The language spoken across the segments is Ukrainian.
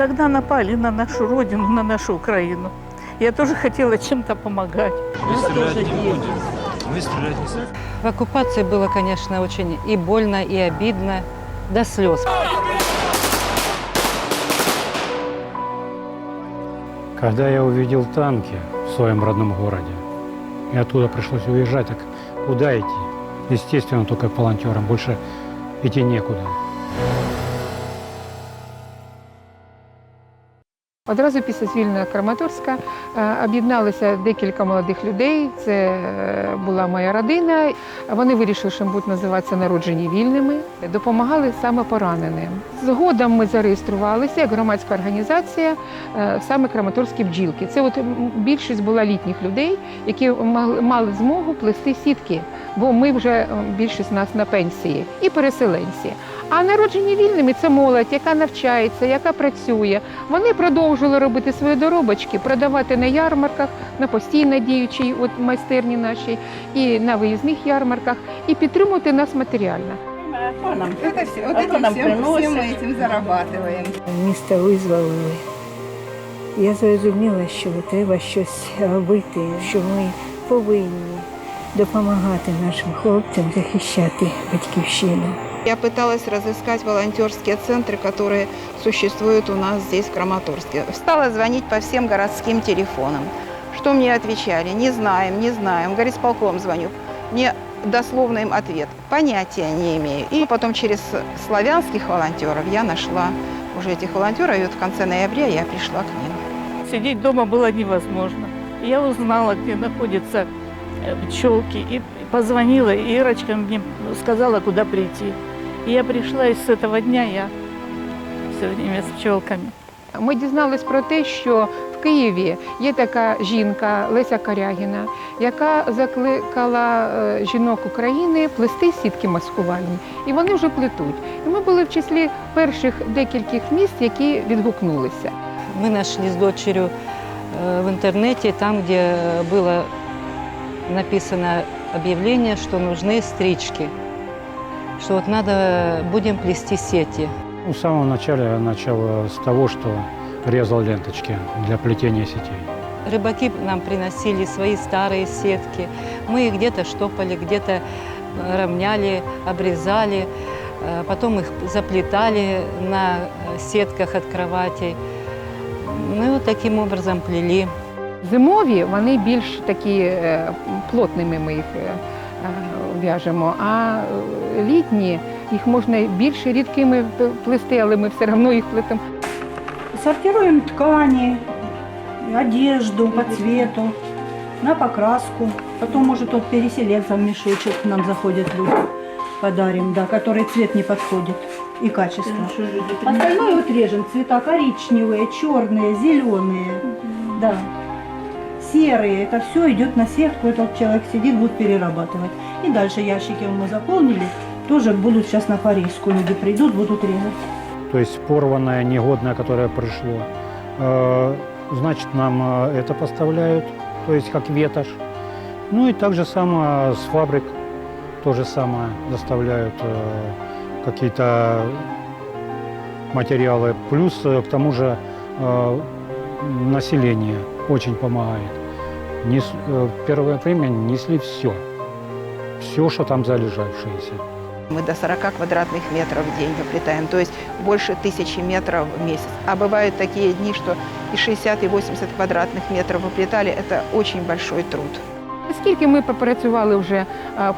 когда напали на нашу родину, на нашу Украину, я тоже хотела чем-то помогать. Мы стрелять не будем. Мы стрелять не будем. В оккупации было, конечно, очень и больно, и обидно, до слез. Когда я увидел танки в своем родном городе, и оттуда пришлось уезжать, так куда идти? Естественно, только к волонтерам, больше идти некуда. Одразу після звільнення Краматорська е, об'єдналися декілька молодих людей. Це е, була моя родина. Вони вирішили, що будуть називатися народжені вільними, допомагали саме пораненим. Згодом ми зареєструвалися як громадська організація е, саме Краматорські бджілки. Це от більшість була літніх людей, які мали- змогу плести сітки, бо ми вже більшість нас на пенсії і переселенці. А народжені вільними це молодь, яка навчається, яка працює. Вони продовжували робити свої доробочки, продавати на ярмарках, на постійно діючій от майстерні нашій і на виїзних ярмарках, і підтримувати нас матеріально. Это все, вот этим всем, всем мы этим зарабатываем. місто визволили. Я зрозуміла, що треба щось робити, що ми повинні допомагати нашим хлопцям захищати батьківщину. Я пыталась разыскать волонтерские центры, которые существуют у нас здесь, в Краматорске. Стала звонить по всем городским телефонам. Что мне отвечали? Не знаем, не знаем. Говорит, с полком звоню. Мне дословно им ответ. Понятия не имею. И потом через славянских волонтеров я нашла уже этих волонтеров. И вот в конце ноября я пришла к ним. Сидеть дома было невозможно. Я узнала, где находятся э, пчелки, и позвонила, и Ирочка мне сказала, куда прийти. И я пришла, и с этого дня я все время с пчелками. Ми дізнались про те, що в Києві є така жінка Леся Корягіна, яка закликала е, жінок України плести сітки маскувальні. І вони вже плетуть. І ми були в числі перших декількох міст, які відгукнулися. Мы нашли с дочерью э, в интернете, там, где было написано объявление, что нужны стрички, что вот надо, будем плести сети. Ну, с самого начала я начал э, с того, что резал ленточки для плетения сетей. Рыбаки нам приносили свои старые сетки. Мы их где-то штопали, где-то э, равняли, обрезали, э, потом их заплетали на э, сетках от кроватей. Ну и вот таким образом плели. Зимові вони більш такі е, плотними ми їх е, е, в'яжемо, а е, літні їх можна більше рідкими плести, але ми все одно їх плетемо. Сортируем ткани, одежду по цвету, на покраску. Потом, может, тот переселенцам мешочек к нам заходят люди. Подарим, да, который цвет не подходит и качество. Остальное вот режем. Цвета коричневые, черные, зеленые. Да. Серые. Это все идет на сетку. Этот человек сидит, будет перерабатывать. И дальше ящики мы заполнили. Тоже будут сейчас на Парижскую. Люди придут, будут резать. То есть порванное, негодное, которое пришло. Э, Значит, нам э, это поставляют, то есть как ветошь. Ну и так же самое с фабрик, то же самое доставляют э, какие-то материалы. Плюс к тому же население очень помогает Нес- э, в первое время несли все. Все, что там залежавшееся. Мы до 40 квадратных метров в день выплетаем, то есть больше тысячи метров в месяц. А бывают такие дни, что и 60, и 80 квадратных метров выплетали. Это очень большой труд. Оскільки ми попрацювали вже е,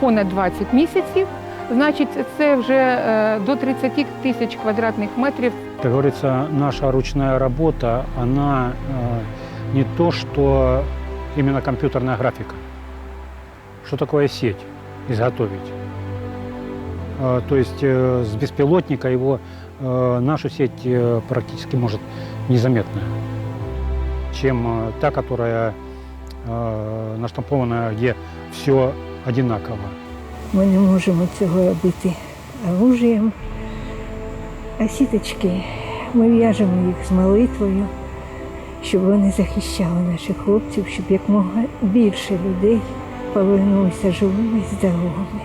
понад 20 місяців, значить це вже е, до 30 тисяч квадратних метрів. Как говорится, наша ручная работа, она э, не то, что именно компьютерная графика. Что такое сеть изготовить? Э, то есть э, с беспилотника его э, нашу сеть э, практически может незаметная, чем э, та, которая э, наштампована, где все одинаково. Ми не можемо цього робити оружієм. А сіточки ми в'яжемо їх з молитвою, щоб вони захищали наших хлопців, щоб якомога більше людей повернулися живими і здоровими.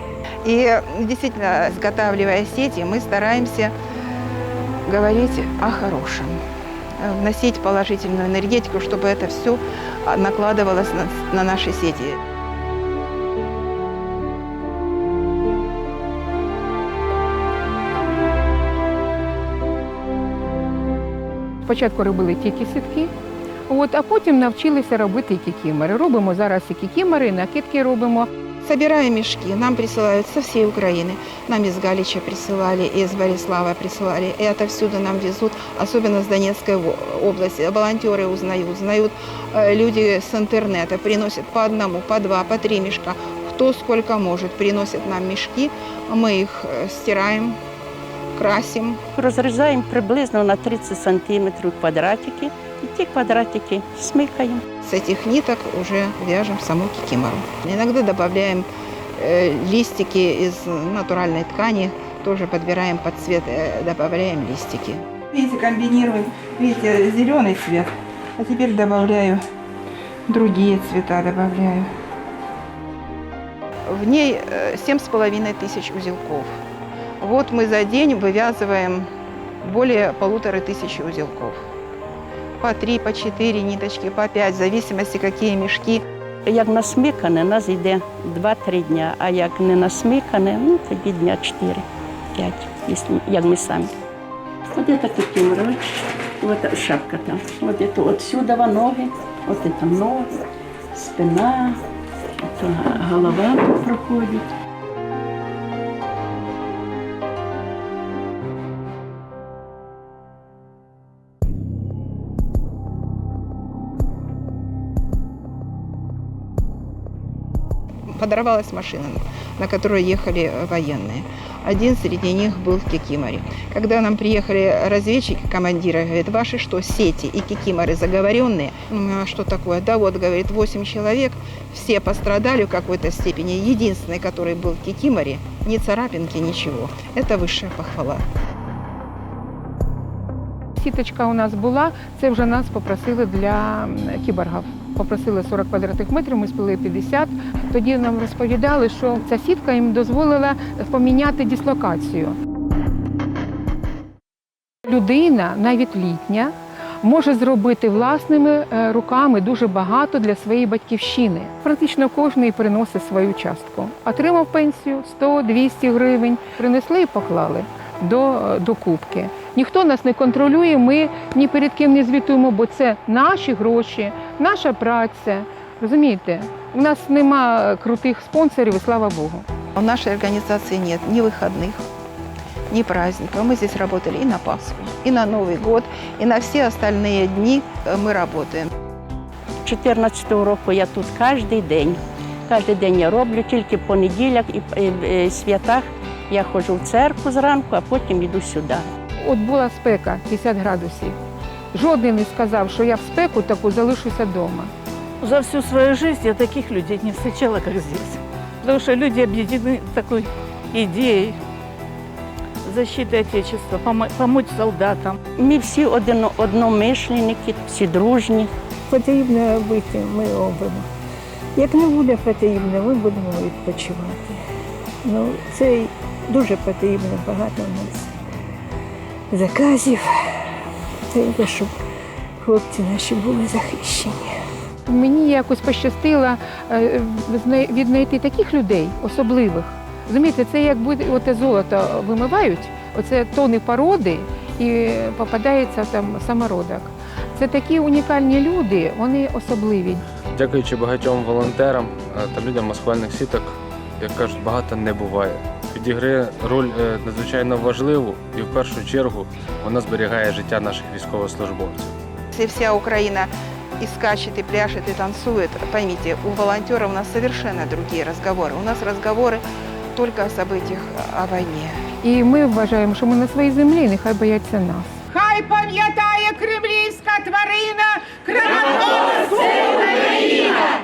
И действительно, изготавливая сети, мы стараемся говорить о хорошем. э, вносить положительную энергетику, чтобы это все накладывалось на, на наши сети. Спочатку робили тільки сітки, от, а потім навчилися робити і кікімори. Робимо зараз і кікімори, і накидки робимо. Собираем мешки, нам присылают со всей Украины. Нам из Галича присылали, из Борислава присылали. И отовсюду нам везут, особенно с Донецкой во- области. Волонтеры узнают, узнают э, люди с интернета, приносят по одному, по два, по три мешка. Кто сколько может, приносят нам мешки, мы их э, стираем, красим, Розрізаємо приблизно на 30 сантиметрів квадратики і ті квадратики смикаємо. с этих ниток уже вяжем саму кикимору. Иногда добавляем э, листики из натуральной ткани, тоже подбираем под цвет, э, добавляем листики. Видите, комбинируем, видите, зеленый цвет, а теперь добавляю другие цвета, добавляю. В ней э, семь с половиной тысяч узелков. Вот мы за день вывязываем более полутора тысячи узелков по три, по четыре ниточки, по пять, в зависимости, какие мешки. Як насмикане, нас йде 2-3 дня, а як не насмикане, ну тоді дня 4-5, якщо- як ми самі. От це кикиморович, от шапка там. От це отсюда ноги, от це ноги, спина, от голова проходить. Подорвалась машина, на которой ехали э, военные. Один среди них был в Кикиморе. Когда нам приехали разведчики, командиры, говорит, ваши что, сети и кикиморы заговоренные? Ну, а что такое? Да вот, говорит, 8 человек, все пострадали в какой-то степени. Единственный, который был в Кикиморе, ни царапинки, ничего. Это высшая похвала. Сіточка у нас була, це вже нас попросили для м, кіборгів. Попросили 40 квадратних метрів, ми спили 50. Тоді нам розповідали, що ця сітка їм дозволила поміняти дислокацію. Людина, навіть літня, може зробити власними е, руками дуже багато для своєї батьківщини. Практично кожен приносить свою частку. Отримав пенсію 100-200 гривень, принесли і поклали до, до кубки. Ніхто нас не контролює, ми ні перед ким не звітуємо, бо це наші гроші, наша праця. Розумієте, у нас нема крутих спонсорів, і слава Богу. У нашей организации нет ни выходных, ни праздников. Мы здесь работали и на Пасху, и на Новый год, и на все остальные дни э, мы работаем. 14-го року я тут кожен день. Кожен день я роблю, тільки по неділях і е, е, святах я ходжу в церкву зранку, а потім йду сюди. От була спека 50 градусів. Жоден не сказав, що я в спеку таку залишуся вдома. За всю свою жизнь я таких людей не встречала, как здесь. Потому что люди объединены такой идеей защиты Отечества, помо- помочь солдатам. Ми всі один, одномишленники, всі дружні. Потрібно робити, ми робимо. Як не буде потрібно, ми будемо відпочивати. Ну, це й дуже потрібно, багато в нас заказів. Треба, щоб хлопці наші були захищені. Мені якось пощастило е, віднайти таких людей особливих. Розумієте, це як буде оте золото вимивають, оце тони породи і попадається там самородок. Це такі унікальні люди, вони особливі. Дякуючи багатьом волонтерам е, та людям маскувальних сіток, як кажуть, багато не буває підіграє роль е, надзвичайно важливу і в першу чергу вона зберігає життя наших військовослужбовців. Если вся Україна и скачет, и пляшет, и танцует, поймите, у волонтеров у нас совершенно другі разговоры. У нас разговоры только о событиях о войне. І ми вважаємо, що ми на своїй землі, нехай бояться нас. Хай пам'ятає кремлівська тварина, кривавого Україна!